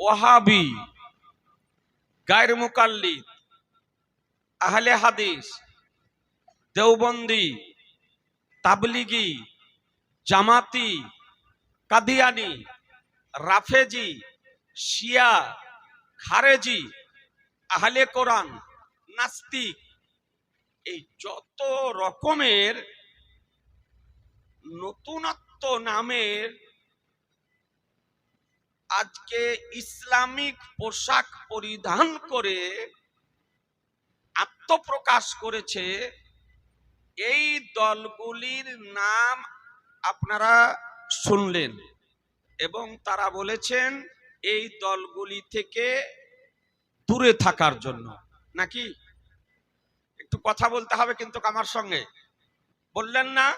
ওহাবি গায়ের মুকাল্লিদ আহলে হাদিস, দেওবন্দি, তাবলিগি, জামাতি, কাদিয়ানি, রাফেজি, শিয়া, খারেজি, আহলে কোরআন, নাস্তিক, এই যত রকমের নতুনত্ব নামের আজকে ইসলামিক পোশাক পরিধান করে আত্মপ্রকাশ করেছে। এই দলগুলির নাম আপনারা শুনলেন এবং তারা বলেছেন, এই দলগুলি থেকে দূরে থাকার জন্য। নাকি? একটু কথা বলতে হবে কিন্তু আমার সঙ্গে। বললেন না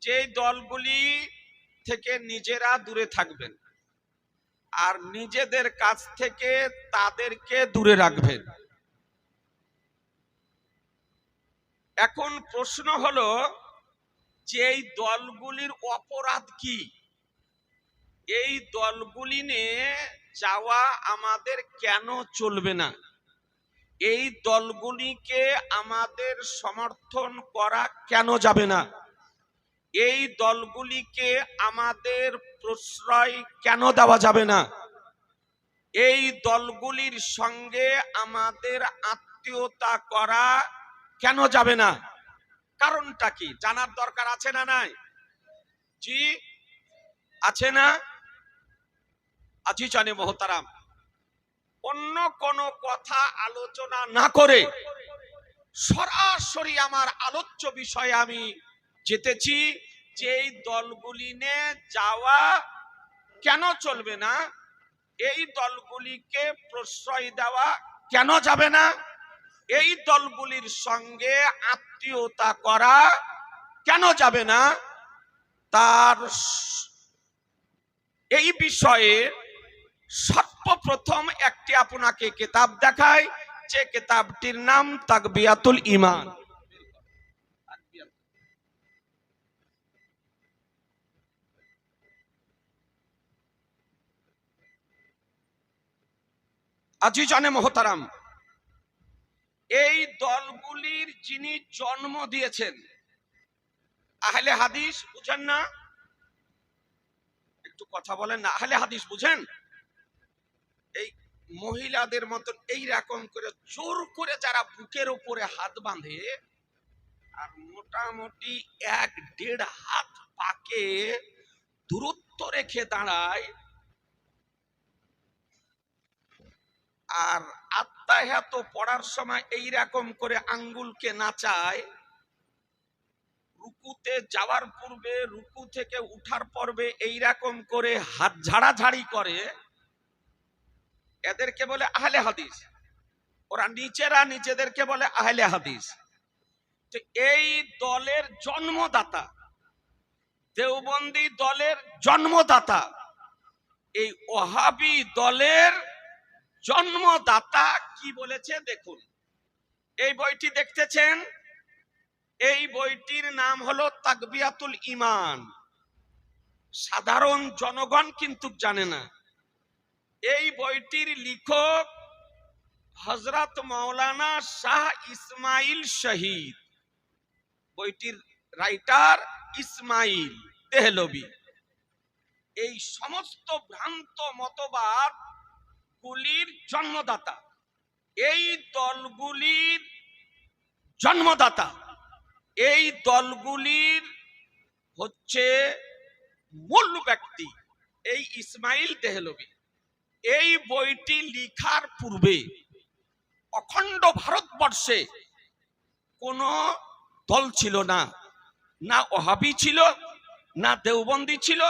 যে দলগুলি থেকে নিজেরা দূরে থাকবেন। আর নিজেদের কাছ থেকে তাদেরকে দূরে রাখবেন। এখন প্রশ্ন হলো যে এই দলগুলির অপরাধ কি? এই দলগুলি নিয়ে যাওয়া আমাদের কেন চলবে না? এই দলগুলিকে আমাদের সমর্থন করা কেন যাবে না? এই দলগুলিকে আমাদের প্রশ্রয় কেন দেওয়া যাবে না? এই দলগুলির সঙ্গে আমাদের আত্মীয়তা করা কেন যাবে না? কারণটা কি? জানার দরকার আছে না নাই? জি, আছে না? আজি জানে মহতারাম। অন্য কোন কথা আলোচনা না করে সরাসরি আমার আলোচ্য বিষয়ে আমি যেতেছি যে এই দলগুলি নিয়ে যাওয়া কেন চলবে না, এই দলগুলিকে প্রশ্রয় দেওয়া কেন যাবে না, এই দলগুলির সঙ্গে আত্মীয়তা করা কেন যাবে না, তার এই বিষয়ে সর্বপ্রথম একটি আপনাকে কেতাব দেখায় যে কেতাবটির নাম তাকবিয়াতুল ইমান। আজি জানে মহতারাম, এই দলগুলির যিনি জন্ম দিয়েছেন, আহলে হাদিস বুঝেন না? একটু কথা বলেন না, আহলে হাদিস বুঝেন? এই মহিলাদের মতন এই রকম করে জোর করে যারা বুকের উপরে হাত বাঁধে, আর মোটামুটি এক দেড় হাত পাকে দূরত্ব রেখে দাঁড়ায় আর আত্মা আত্মাহাত পড়ার সময় এই রকম করে আঙ্গুলকে নাচায়, রুকুতে যাওয়ার পূর্বে, রুকু থেকে উঠার পর্বে এই রকম করে হাত ঝাড়াঝাড়ি করে, এদেরকে বলে আহলে হাদিস। ওরা নিচেরা নিজেদেরকে বলে আহলে হাদিস। তো এই দলের জন্মদাতা, দেওবন্দি দলের জন্মদাতা, এই ওহাবি দলের জন্মদাতা কি বলেছে দেখুন। এই বইটি দেখতেছেন? এই বইটির নাম হলো তাকবিয়াতুল ইমান সাধারণ জনগণ কিন্তু জানে না। এই বইটির লেখক হজরত মাওলানা শাহ ইসমাইল শহীদ। বইটির রাইটার ইসমাইল দেহলবি। এই সমস্ত ভ্রান্ত মতবাদ গুলির জন্মদাতা। এই দলগুলির জন্মদাতা। এই দলগুলির হচ্ছে মূল ব্যক্তি, এই ইসমাইল দেহলবি এই বইটি লিখার পূর্বে অখণ্ড ভারতবর্ষে কোনো দল ছিল না। না ওহাবি ছিল, না দেওবন্দি ছিল,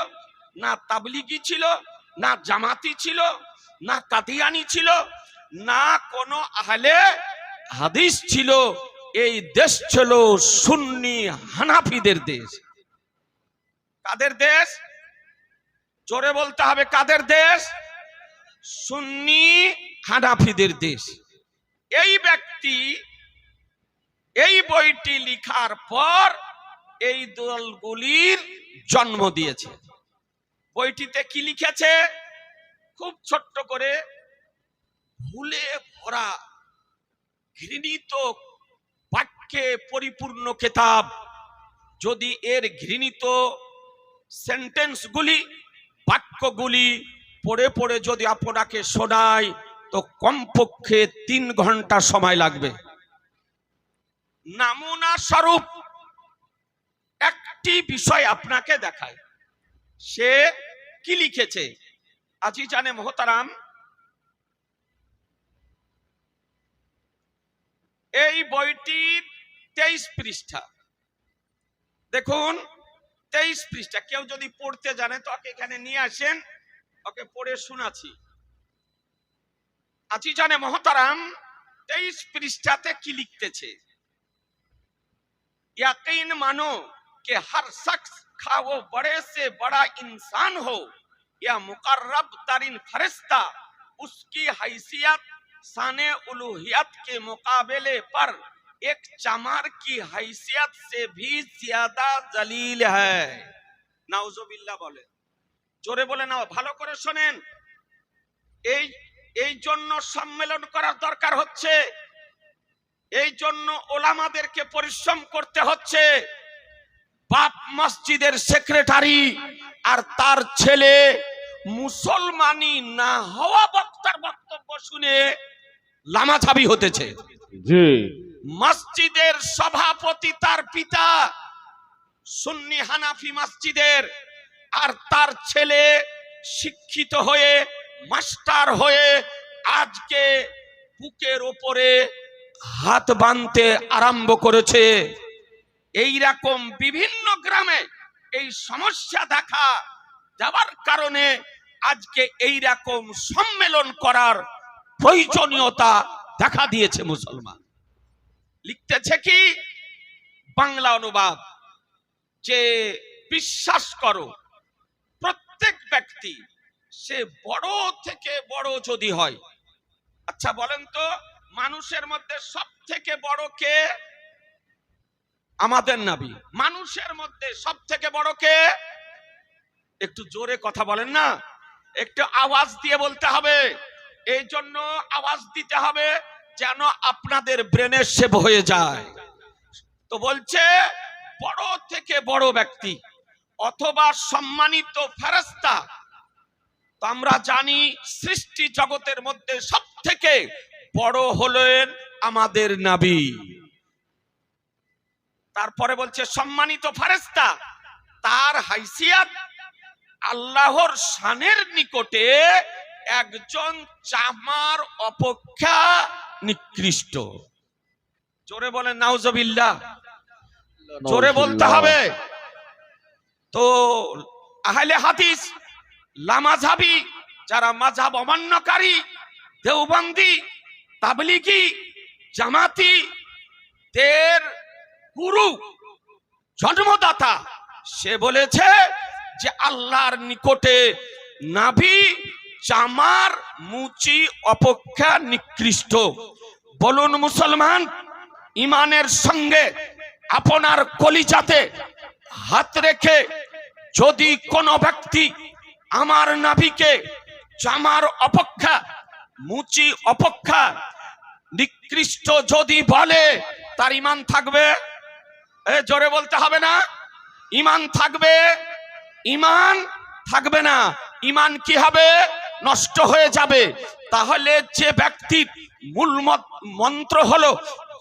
না তাবলিগি ছিল, না জামাতি ছিল না কাদিয়ানি ছিল, না কোনো আহলে হাদিস ছিল। এই দেশ ছিল সুন্নি হানাফিদের দেশ। কাদের দেশ? জোরে বলতে হবে, কাদের দেশ? সুন্নি হানাফিদের দেশ। এই ব্যক্তি এই বইটি লিখার পর এই দলগুলির জন্ম দিয়েছে। বইটিতে কি লিখেছে? খুব ছোট্ট করে ভুলে ভরা ঘৃণিত বাক্যে পরিপূর্ণ খেতাব যদি এর ঘৃণিত সেন্টেন্সগুলি, বাক্যগুলি পড়ে পড়ে যদি আপনাকে শোনায়, তো কমপক্ষে তিন ঘণ্টা সময় লাগবে। নামুনা স্বরূপ একটি বিষয় আপনাকে দেখায়। সে কি লিখেছে? আজি জানে মহতারাম এই বইটি তেইশ পৃষ্ঠা দেখুন তেইশ পৃষ্ঠা কেউ যদি পড়তে জানে তো ওকে এখানে নিয়ে আসেন ওকে পড়ে শোনাচ্ছি আজি জানে মহতারাম তেইশ পৃষ্ঠাতে কি লিখতেছে यकीन मानो कि हर शख्स खा वो बड़े से बड़ा इंसान हो یا مقرب ترین فرشتہ اس کی حیثیت سان الوحیت کے مقابلے پر ایک چمار کی حیثیت سے بھی زیادہ ذلیل ہے নাউজুবিল্লাহ জোরে বলে নাও ভালো করে শোনেন এই এই জন্য সম্মেলন করার দরকার হচ্ছে। এই জন্য ওলামাদেরকে পরিশ্রম করতে হচ্ছে। বাপ মসজিদের সেক্রেটারি আর তার ছেলে মুসলমানি না হওয়া বক্তার বক্তব্য শুনে লামাছাবি হতেছে। জি। মসজিদের সভাপতি তার পিতা সুন্নি হানাফি মসজিদের আর তার ছেলে শিক্ষিত হয়ে মাস্টার হয়ে আজকে বুকের ওপরে হাত বাঁধতে আরম্ভ করেছে। এই রকম বিভিন্ন গ্রামে এই সমস্যা দেখা যাবার কারণে আজকে এই রকম সম্মেলন করার প্রয়োজনীয়তা দেখা দিয়েছে মুসলমান। লিখতেছে কি? বাংলা অনুবাদ। যে বিশ্বাস করো, প্রত্যেক ব্যক্তি সে বড় থেকে বড় যদি হয়। আচ্ছা বলেন তো, মানুষের মধ্যে সব থেকে বড় কে? আমাদের নাবি। মানুষের মধ্যে সব থেকে বড় কে? একটু জোরে কথা বলেন না। একটু আওয়াজ দিয়ে বলতে হবে। এই জন্য আওয়াজ দিতে হবে যেন আপনাদের ব্রেনের সেভ হয়ে যায়। তো বলছে, বড় থেকে বড় ব্যক্তি অথবা সম্মানিত ফেরস্তা আমরা জানি সৃষ্টি জগতের মধ্যে সব থেকে বড় হলেন আমাদের নাবি। তারপরে বলছে, সম্মানিত ফেরেস্তা তার হাইসিয়াত আল্লাহর শানের নিকটে একজন চামার অপেক্ষা নিকৃষ্ট। জোরে বলেন নাউজবিল্লাহ। জোরে বলতে হবে তো আহলে হাদিস লামাঝাবি যারা মাঝাব অমান্যকারী দেওবন্দি তাবলিগি জামাতি দের গুরু জন্মদাতা সে বলেছে যে আল্লাহর নিকটে নাভি, চামার, মুচি, অপেক্ষা নিকৃষ্ট। বলুন মুসলমান, ইমানের সঙ্গে আপনার কলিজাতে হাত রেখে যদি কোনো ব্যক্তি আমার নাভিকে চামার অপেক্ষা, মুচি অপেক্ষা নিকৃষ্ট যদি বলে, তার ইমান থাকবে? এ, জোরে বলতে হবে না? ইমান থাকবে? ইমান থাকবে না। ইমান কি হবে? নষ্ট হয়ে যাবে। তাহলে যে ব্যক্তির মূল মন্ত্র হলো,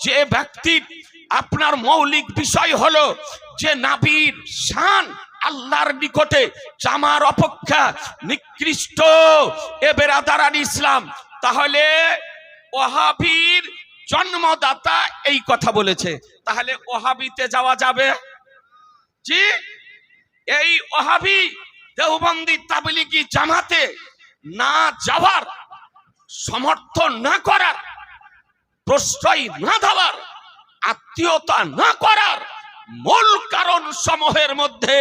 যে ব্যক্তির আপনার মৌলিক বিষয় হলো, যে নাবির শান আল্লাহর নিকটে, জামার অপেক্ষা নিকৃষ্ট এ বেরাদারান ইসলাম, তাহলে ওহাবির জন্মদাতা এই কথা বলেছে। তাহলে ওহাবিতে যাওয়া যাবে? জি? এই ওহাবি দেওবন্দি তাবলিগি জামাতে না যাওয়ার সমর্থন না করার প্রশ্রয় না দেওয়ার আত্মীয়তা না করার মূল কারণ সমূহের মধ্যে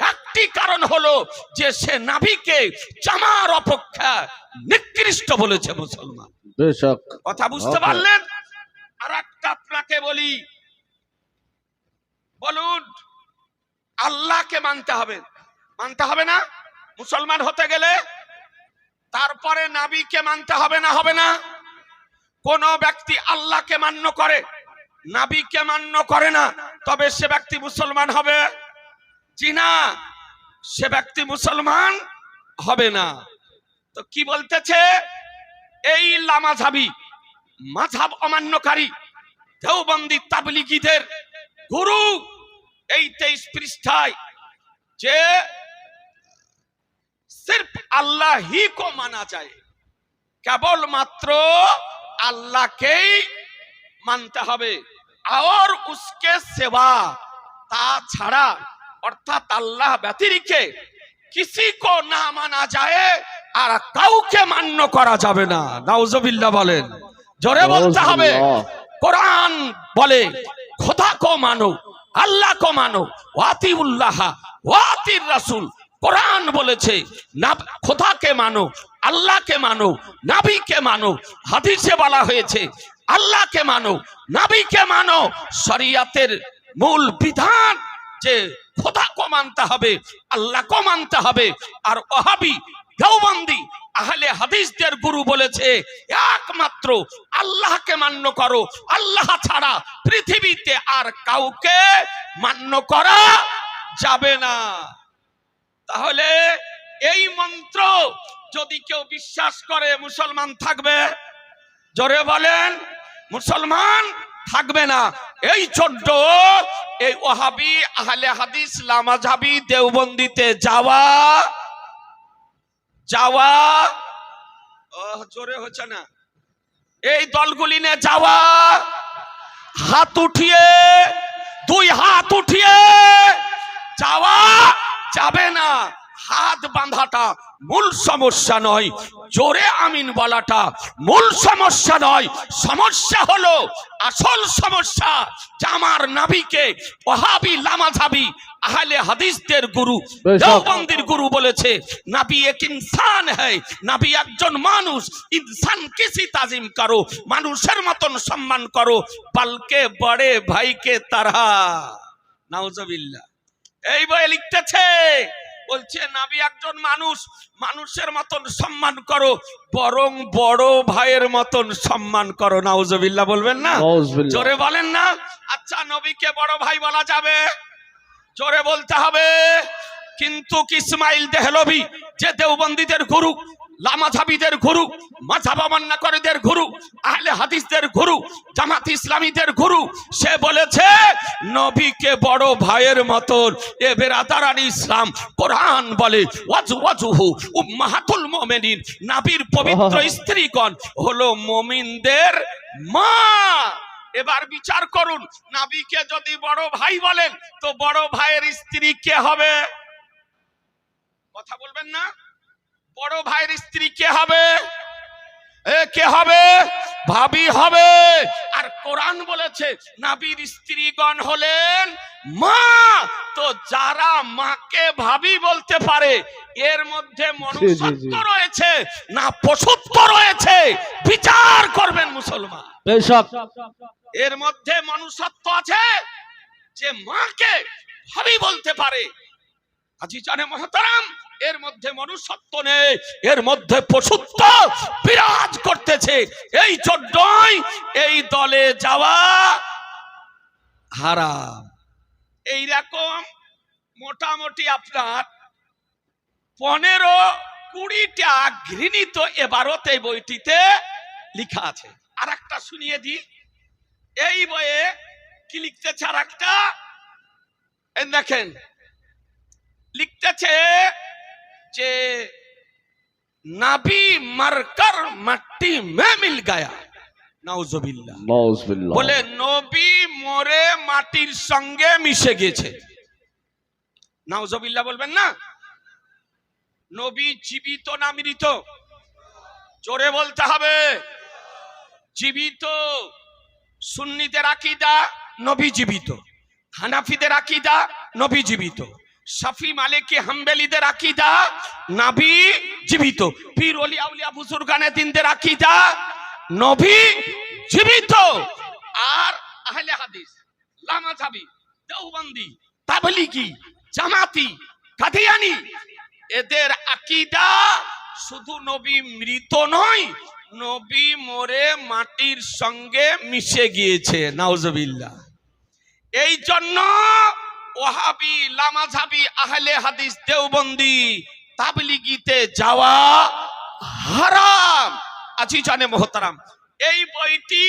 একটি কারণ হলো যে সে নাভিকে জামার অপেক্ষা নিকৃষ্ট বলেছে মুসলমান। কথা বুঝতে পারলেন? আর একটা আপনাকে বলি। বলুন। আল্লাহকে মানতে হবে। মানতে হবে না? মুসলমান হতে গেলে তারপরে নাবিকে মানতে হবে না হবে না? কোন ব্যক্তি আল্লাহকে মান্য করে, নাবিকে মান্য করে না, তবে সে ব্যক্তি মুসলমান হবে? জি না, সে ব্যক্তি মুসলমান হবে না। তো কি বলতেছে? এই লামাঝাবি মাঝাব অমান্যকারী, দেওবন্দি তাবলিগীদের গুরু এই তেইশ পৃষ্ঠায় যে সির্ফ আল্লাহ হি কো মানা যায়। কেবল মাত্র আল্লাহকেই মানতে হবে। আর উসকে সেবা তা ছাড়া অর্থাৎ আল্লাহ ব্যতিরিকে কিসি কো না মানা যায় আর কাউকে মান্য করা যাবে না। নাউজবিল্লা বলেন। জোরে বলতে হবে। কোরআন বলে খোদা কো মানো। আল্লাহ মানো ওয়াতিউল্লাহ, ওয়াতির রাসূল। কোরআন বলেছে না খোদাকে মানো, আল্লাহকে মানো, নাবিকে মানো। হাদিসে বলা হয়েছে, আল্লাহকে মানো, নাবিকে মানো। শরিয়াতের মূল বিধান যে খোদা মানতে হবে, আল্লাহ কো মানতে হবে। আর ওহাবি দেওবন্দি। আহলে হাদিসদের গুরু বলেছে, একমাত্র আল্লাহকে মান্য করো। আল্লাহ ছাড়া পৃথিবীতে আর কাউকে মান্য করা যাবে না। তাহলে এই মন্ত্র যদি কেউ বিশ্বাস করে মুসলমান থাকবে, জোরে বলেন, মুসলমান থাকবে না। এই ছোট্ট এই ওহাবি আহলে হাদিস লামাজাবি দেওবন্দিতে যাওয়া যাওয়া। জোরে হচ্ছে না। এই দলগুলি নিয়ে যাওয়া। হাত উঠিয়ে, দুই হাত উঠিয়ে যাওয়া যাবে না। হাত বাঁধাটা মূল সমস্যা নয় জোরে আমিন বলাটা মূল সমস্যা নয়। সমস্যা হলো আসল সমস্যা যে আমার নাবিকে ওহাবি লামাঝাবি আহলে হাদিসদের গুরু। দেওবন্দির গুরু বলেছে নাবি এক ইনসান হ্যায় নাবি একজন মানুষ ইনসান কিসি তাজিম করো মানুষের মতন সম্মান করো পালকে বড়ে ভাইকে তারা। নাউজবিল্লাহ। এই বই লিখতেছে বলছে নাবি একজন মানুষ মানুষের মতন সম্মান করো বরং বড় ভাইয়ের মতন সম্মান করো। নাউজবিল্লাহ বলবেন না? জোরে বলেন না? আচ্ছা নবীকে বড় ভাই বলা যাবে? জোরে বলতে হবে। কিন্তু ইসমাইল দেহলবি যে দেওবন্দীদের গুরু লামাঝাবিদের গুরু মাঝাবামান্নাকরীদের গুরু আহলে হাদিসদের গুরু জামাত ইসলামীদের গুরু সে বলেছে নবীকে বড় ভাইয়ের মতন এ বেরাদারান ইসলাম কোরআন বলে ওয়াজু ওয়াজুহু উম্মাহাতুল মুমিনিন নাবির পবিত্র স্ত্রীগণ হলো মুমিনদের মা। এবার বিচার করুন নাবিকে যদি বড় ভাই বলেন তো বড় ভাইয়ের স্ত্রী কে হবে? কথা বলবেন না? বড় ভাইয়ের স্ত্রী কে হবে? এ কে হবে? ভাবি হবে। আর কোরআন বলেছে নাবির স্ত্রীগণ হলেন মা। তো যারা মাকে ভাবি বলতে পারে এর মধ্যে মনুষ্যত্ব রয়েছে না পশুত্ব রয়েছে বিচার করবেন মুসলমান। এর মধ্যে মনুষ্যত্ব আছে যে মাকে ভাবি বলতে পারে। আজি জানে মহতারাম এর মধ্যে মনুষ্যত্ব নেই, এর মধ্যে পশুত্ব বিরাজ করতেছে। এই জন্যই এই দলে যাওয়া হারাম। এইরকম মোটামুটি আপনার পনেরো কুড়িটা ঘৃণিত এবারত বইটিতে লিখা আছে। আর একটা শুনিয়ে দিই। এই বইয়ে কি লিখতেছে আর একটা দেখেন, লিখতেছে যে নাবি মারকর মাটি মে মিল গায়া। নাউজুবিল্লাহ। নাউজুবিল্লাহ। বলে নবী মরে মাটির সঙ্গে মিশে গেছে। নাউজবিল্লাহ বলবেন না। নবী জীবিত না মৃত? জোরে বলতে হবে। জীবিত সুন্নিদের আকিদা নবী জীবিত। হানাফিদের আকিদা নবী জীবিত। শাফি মালিকি হাম্বেলিদের আকিদা, নাবি জীবিত। পীর ওলি আউলিয়া বুজুর্গানে দিনদের আকিদা, নবী জীবিত। আর আহলে হাদিস লামাজাবি দেওবন্দি, তাবলিগি, জামাতি, কাদিয়ানি, এদের আকিদা শুধু নবী মৃত নয়, নবী মরে মাটির সঙ্গে মিশে গিয়েছে, নাউজবিল্লাহ। এই জন্য ওহাবি লামাঝাবি আহলে হাদিস দেওবন্দি, তাবলিগিতে যাওয়া হারাম। আজি জানে মোহতারাম, এই বইটি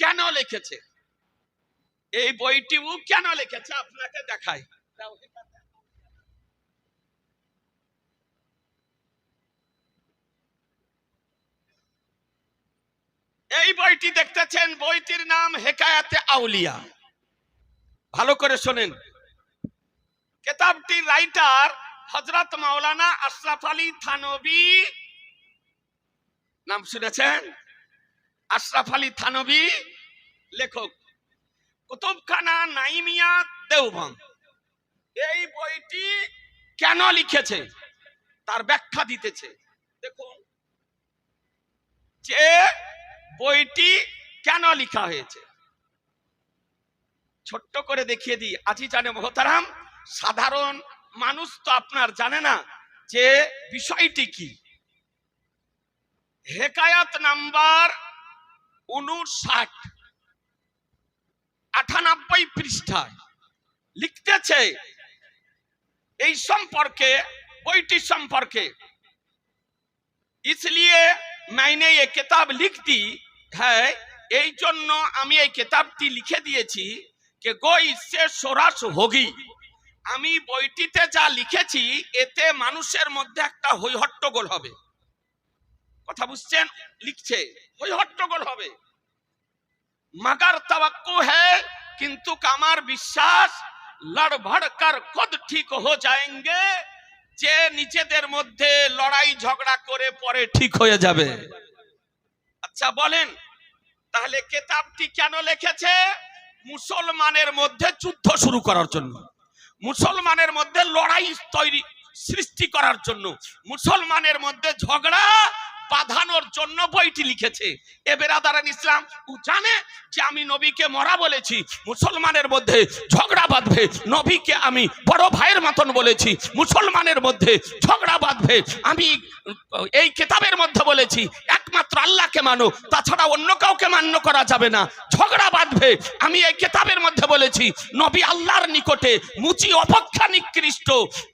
কেন লিখেছে? এই বইটি ও কেন লিখেছে? আপনাকে দেখাই। এই বইটি দেখতেছেন, বইটির নাম হেকায়াতে আউলিয়া। ভালো করে শোনেন। কেতাবটির রাইটার হজরত মাওলানা আশরাফ আলী থানবী নাম শুনেছেন? আশরাফ আলী থানবী লেখক। কুতুবখানা নাইমিয়া দেওবন্দ। এই বইটি কেন লিখেছে? তার ব্যাখ্যা দিতেছে। দেখুন। যে বইটি কেন লেখা হয়েছে? ছোট্ট করে দেখিয়ে দিই। আজি জানে মহতারাম সাধারণ মানুষ তো আপনার জানে না যে বিষয়টি কি হেকায়াত নাম্বার উনষাট আটানব্বই পৃষ্ঠায় লিখতেছে এই সম্পর্কে বইটি সম্পর্কে इसलिए मैंने ये किताब लिख दी है এই জন্য আমি এই কিতাবটি লিখে দিয়েছি যে গো ইসে সরাস হোগি আমি বইটিতে যা লিখেছি, এতে মানুষের মধ্যে একটা হৈহট্টগোল হবে। কথা বুঝছেন? লিখছে, হৈহট্টগোল হবে। মগর তওয়াক্কু হ্যায়, কিন্তু আমার বিশ্বাস লড়ভড় কর খুদ ঠিক হো যায়েঙ্গে, যে নিজেদের মধ্যে লড়াই ঝগড়া করে পরে ঠিক হয়ে যাবে। আচ্ছা বলেন, তাহলে কেতাবটি কেন লিখেছে? মুসলমানের মধ্যে যুদ্ধ শুরু করার জন্য। মুসলমানের মধ্যে লড়াই তৈরি, সৃষ্টি করার জন্য। মুসলমানের মধ্যে ঝগড়া বাঁধানোর জন্য বইটি লিখেছে। এ বেরাদারান ইসলাম, ও জানে যে আমি নবীকে মরা বলেছি, মুসলমানের মধ্যে ঝগড়া বাঁধবে, নবীকে আমি বড় ভাইয়ের মতন বলেছি, মুসলমানের মধ্যে ঝগড়া বাঁধবে, আমি এই কেতাবের মধ্যে বলেছি একমাত্র আল্লাহকে মানো, তাছাড়া অন্য কাউকে মান্য করা যাবে না। ঝগড়া বাঁধবে। আমি এই কেতাবের মধ্যে বলেছি, নবী আল্লাহর নিকটে মুচি অপেক্ষা নিকৃষ্ট।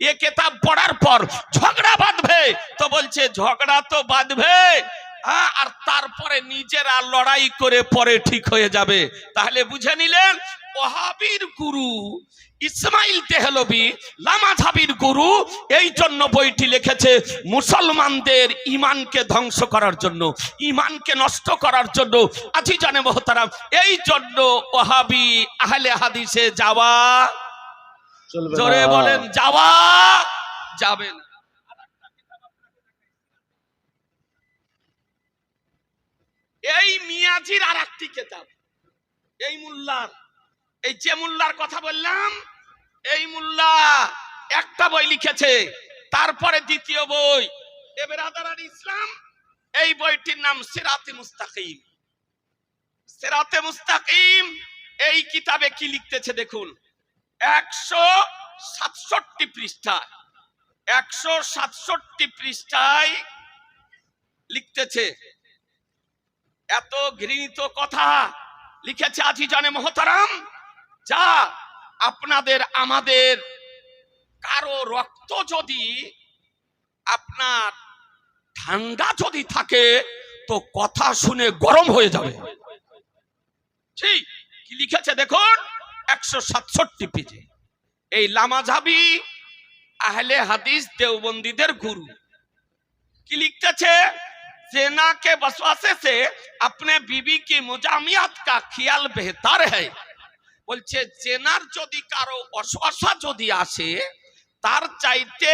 এ কেতাব পড়ার পর ঝগড়া বাঁধবে। তো বলছে, ঝগড়া তো বাঁধবে। আর তারপরে নিজেরা লড়াই করে পরে ঠিক হয়ে যাবে। তাহলে বুঝে নিলেন ওহাবির গুরু ইসমাইল তেহলবি লামাঝাবির গুরু এই জন্য বইটি লিখেছে মুসলমানদের ইমানকে ধ্বংস করার জন্য ইমানকে নষ্ট করার জন্য। আজি জানে মহতারাম এই জন্য ওহাবি আহলে হাদিসে যাওয়া জোরে বলেন যাওয়া যাবে না। এই মিয়াজির আর একটি কেতাব। এই মুল্লার, এই যে মুল্লার কথা বললাম, এই মুল্লা একটা বই লিখেছে, তারপরে দ্বিতীয় বই এবার আদার ইসলাম, এই বইটির নাম সিরাতে মুস্তাকিম। সিরাতে মুস্তাকিম, এই কিতাবে কি লিখতেছে দেখুন, একশো সাতষট্টি পৃষ্ঠা একশো সাতষট্টি পৃষ্ঠায় লিখতেছে এত ঘৃণিত কথা লিখেছে আজি জানে মহতারাম, যা আপনাদের, আমাদের কারও রক্ত যদি আপনার ঠান্ডা যদি থাকে, তো কথা শুনে গরম হয়ে যাবে। ঠিক কি লিখেছে দেখুন? একশো সাতষট্টি পেজে। এই লামাঝাবি আহলে হাদিস দেওবন্দীদের গুরু। কি লিখতেছে? सेना के बसवासे से अपने बीबी की मुजामियात का ख्याल बेहतर है বলছে জেনার যদি কারো অশ্বাসা যদি আসে তার চাইতে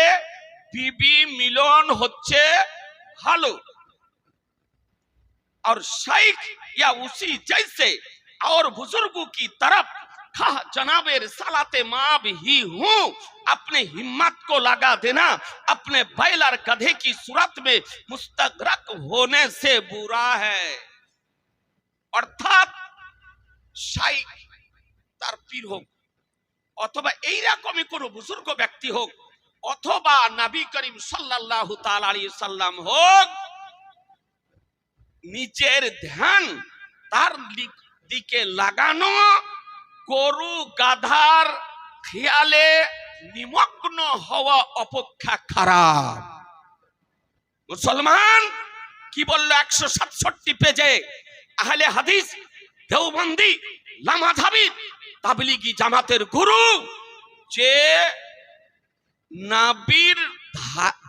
বিবি মিলন হচ্ছে ভালো और शेख या उसी जैसे और बुजुर्गों की तरफ खा जनाबे रिसालते माँ भी ही हूँ अपने हिम्मत को लगा देना अपने बैल और गधे की सूरत में मुस्तगरक होने से बुरा है অর্থাৎ শাইখ তার পীর হোক অথবা এইরকমই কোনো বুজুর্গ ব্যক্তি হোক অথবা নবী করিম সাল্লাল্লাহু তাআলা আলাইহি সাল্লাম হোক নিজের ধ্যান তার লি- দিকে লাগানো গরু গাধার খেয়ালে নিমগ্ন হওয়া অপেক্ষা খারাপ। মুসলমান, কি বলল একশো সাতষট্টি পেজে? আহলে হাদিস, দেওবন্দি লামাধাবিদ তাবলিগি জামাতের গুরু, যে নাবির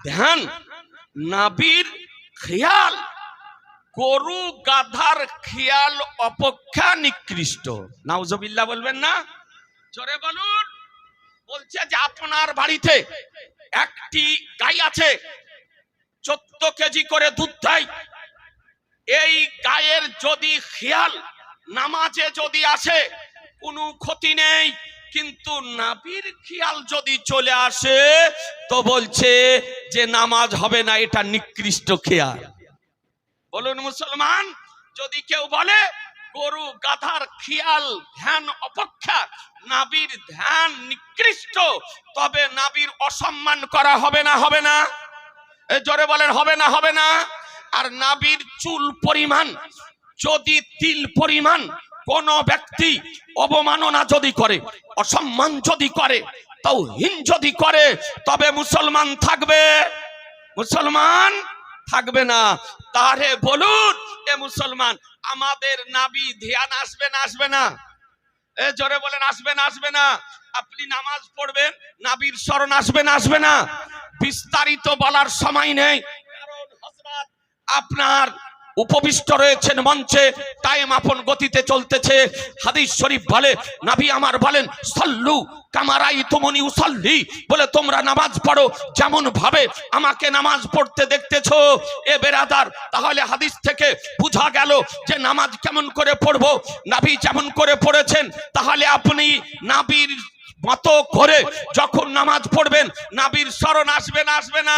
ধ্যান, নাবির খেয়াল গরু, গাধার খেয়াল অপেক্ষা নিকৃষ্ট। নাউজবিল্লা বলবেন না? জোরে বলুন। বলছে যে আপনার বাড়িতে একটি গাই আছে, চোদ্দ কেজি করে দুধ দেয়। এই গায়ের যদি খেয়াল নামাজে যদি আসে, কোনো ক্ষতি নেই। কিন্তু নাবির খেয়াল যদি চলে আসে, তো বলছে যে নামাজ হবে না, এটা নিকৃষ্ট খেয়াল। বলুন মুসলমান, যদি কেউ বলে, গরু, গাধার খেয়াল, ধ্যান অপেক্ষা, নাবির ধ্যান নিকৃষ্ট, তবে নাবির অসম্মান করা হবে না হবে না? জোরে বলেন, হবে না হবে না। আর নাবির চুল পরিমাণ, যদি তিল পরিমাণ, কোন ব্যক্তি অবমাননা যদি করে, অসম্মান যদি করে তাও হিন যদি করে, তবে মুসলমান থাকবে। মুসলমান থাকবে না। তারে বলুন, এ মুসলমান, আমাদের নাবি ধ্যান আসবে না আসবে না? এ জোরে বলেন, আসবে না আসবে না? আপনি নামাজ পড়বেন, নাবির স্মরণ আসবে না আসবে না? বিস্তারিত বলার সময় নেই। আপনার উপবিষ্ট রয়েছেন মঞ্চে, টাইম আপন গতিতে চলতেছে। হাদিস শরীফ বলে, নাবি আমার বলেন, সল্লু কামারাই তুমনি উসল্লি বলে, তোমরা নামাজ পড়ো যেমন ভাবে, আমাকে নামাজ পড়তে দেখতেছো। এ বেরাদার, তাহলে হাদিস থেকে বোঝা গেল যে নামাজ কেমন করে পড়ব। নাবি যেমন করে পড়েছেন, তাহলে আপনি নাবির মতো করে যখন নামাজ পড়বেন, নাবির স্মরণ আসবে না আসবে না?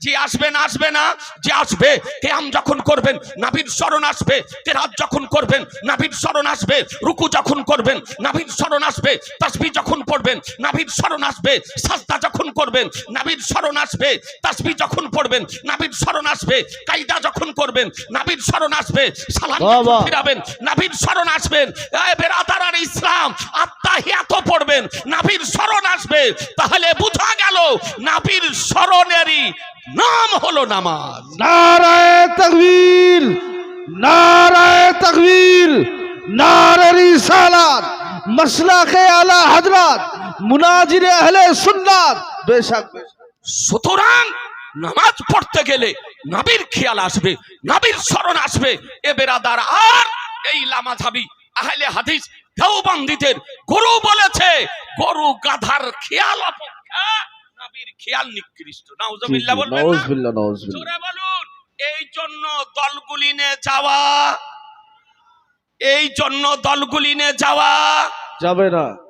যে আসবেন আসবে না যে আসবে কেয়াম যখন করবেন নাবির স্মরণ আসবে কেরাত যখন করবেন নাবির স্মরণ আসবে রুকু যখন করবেন নাবির স্মরণ আসবে তাসবি যখন পড়বেন নাবির স্মরণ আসবে সাজদা যখন করবেন নাবির স্মরণ আসবে তাসবি যখন পড়বেন নাবির স্মরণ আসবে কায়দা যখন করবেন নাবির স্মরণ আসবে সালাম ফিরাবেন নাবির স্মরণ আসবেন বেরাদার আর ইসলাম আত্মাহিয়াত পড়বেন নাবির স্মরণ আসবে তাহলে বোঝা গেল নাবির স্মরণেরই নাম হলো নামাজ। নারায় তকবীর নারায় তকবীর নারে রিসালাত মসলাকে আলা হযরত মুনাজির আহলে সুন্নাত বেশক। সুতরাং নামাজ পড়তে গেলে নাবির খেয়াল আসবে নাবির স্মরণ আসবে এ বেরাদার আর এই লামাঝাবি আহলে হাদিস দেওবন্দিদের গরু বলেছে গরু গাধার খেয়াল অপেক্ষা। খেয়াল নিকৃষ্ট। নাউজুবিল্লাহ বলবেন না? নাউজুবিল্লাহ নাউজুবিল্লাহ। জোরে বলুন এই জন্য দলগুলিনে যাওয়া এই জন্য দলগুলিনে যাওয়া। যাবে না।